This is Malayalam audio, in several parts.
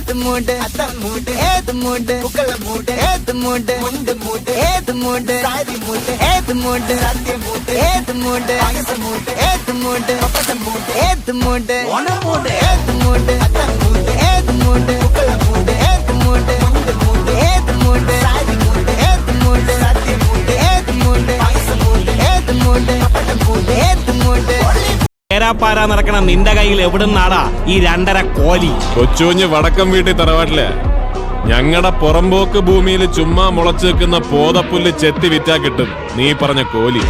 ஏது மூண்டு அத்தம் மூண்டு ஏது மூண்டு புக்கல மூண்டு ஏது மூண்டு முண்டு மூண்டு ஏது மூண்டு சாதி மூண்டு ஏது மூண்டு சத்திய மூண்டு ஏது மூண்டு அகச மூண்டு ஏது மூண்டு பப்பச மூண்டு ஏது மூண்டு ஒன மூண்டு ஏது மூண்டு அத்தம் மூண்டு ஏது மூண்டு புக்கல மூண்டு പേരാപ്പാരാ നടക്കണ. നിന്റെ കയ്യിൽ എവിടുന്നാടാ ഈ രണ്ടര കോലി? കൊച്ചുകുഞ്ഞ് വടക്കം വീട്ടിൽ തറവാട്ടിൽ. ഞങ്ങളുടെ പുറമ്പോക്ക് ഭൂമിയിൽ ചുമ്മാ മുളച്ചു നിൽക്കുന്ന പോതപ്പുല്ല് ചെത്തി വിറ്റാ കിട്ടും. നീ പറഞ്ഞ കോലി.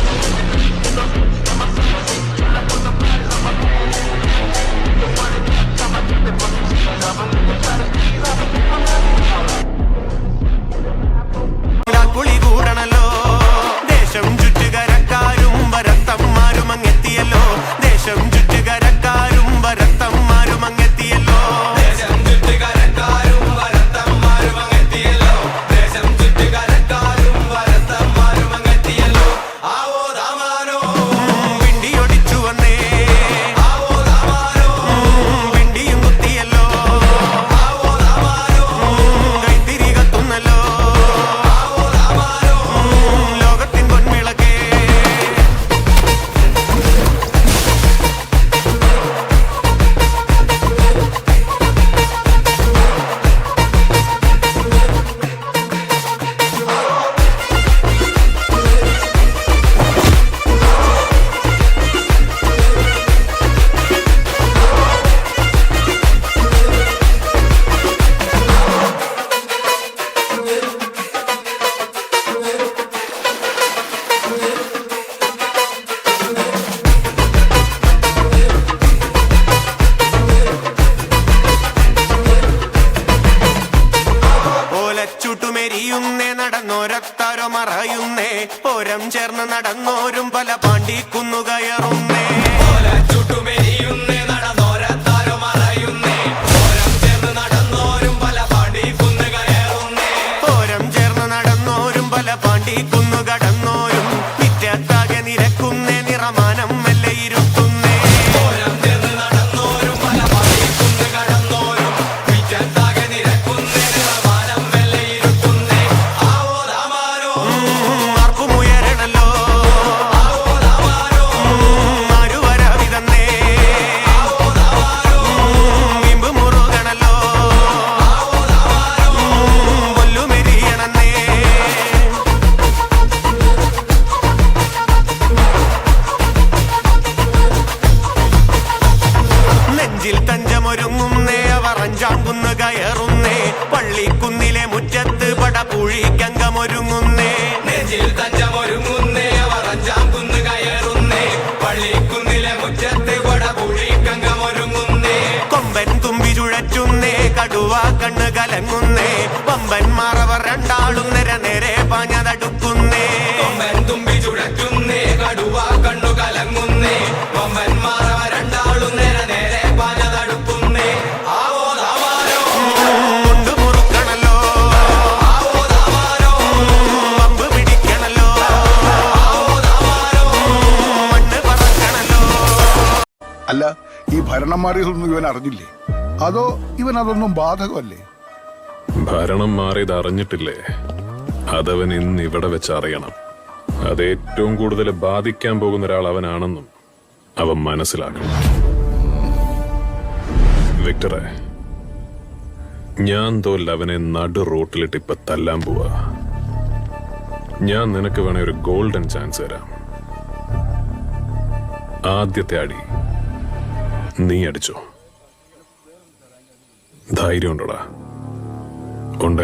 ചേർന്ന് നടന്നോരും പല പാണ്ടിക്കുന്നു അഞ്ചാങ്കുന്ന് കയറുന്നേ. പള്ളിക്കുന്നിലെ മുറ്റത്ത് പടപുഴിക്കങ്കമൊരുങ്ങുന്നേ നെഞ്ചിൽ തഞ്ചമൊരുങ്ങുന്നേ അല്ല ഈ ഭരണം മാറിയതൊന്നും ഇവൻ അറിഞ്ഞില്ലേ? അതോ ഇവൻ അതൊന്നും ബാധകമല്ലേ? ഭരണം മാറിയത് അറിഞ്ഞിട്ടില്ലേ? അതവൻ ഇന്ന് ഇവിടെ വെച്ച് അറിയണം. അത് ഏറ്റവും കൂടുതൽ ബാധിക്കാൻ പോകുന്ന ഒരാൾ അവനാണെന്നും അവൻ മനസ്സിലാക്കണം. വിക്ടറെ ഞാൻ തോൽ അവനെ നടു റോട്ടിലിട്ട് ഇപ്പൊ തല്ലാൻ പോവാ. ഞാൻ നിനക്ക് വേണേ ഒരു ഗോൾഡൻ ചാൻസ് തരാം. ആദ്യത്തെ അടി നീ അടിച്ചോ. ധൈര്യം ഉണ്ടോടാ? ഉണ്ട്